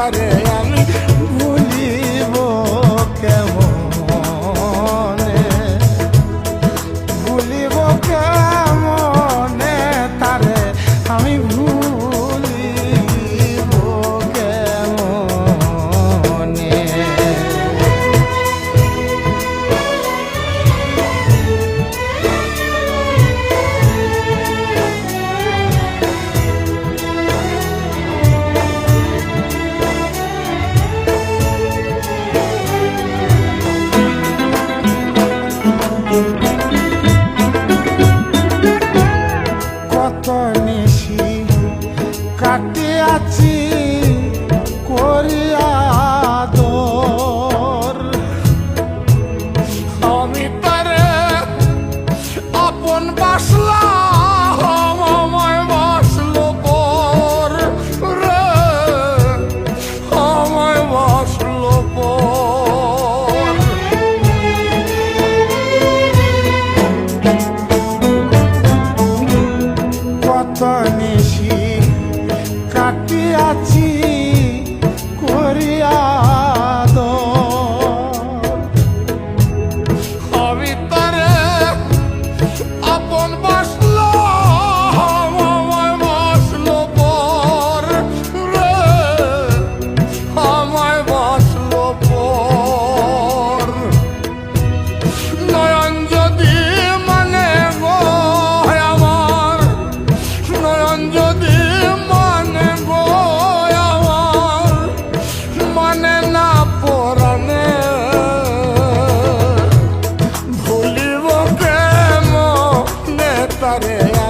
nobody just started.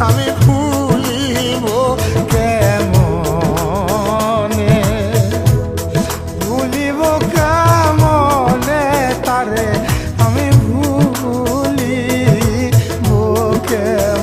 আমি ভুলিব কেমনে? ভুলিব কেমনে তারে? আমি ভুলিব কেমন?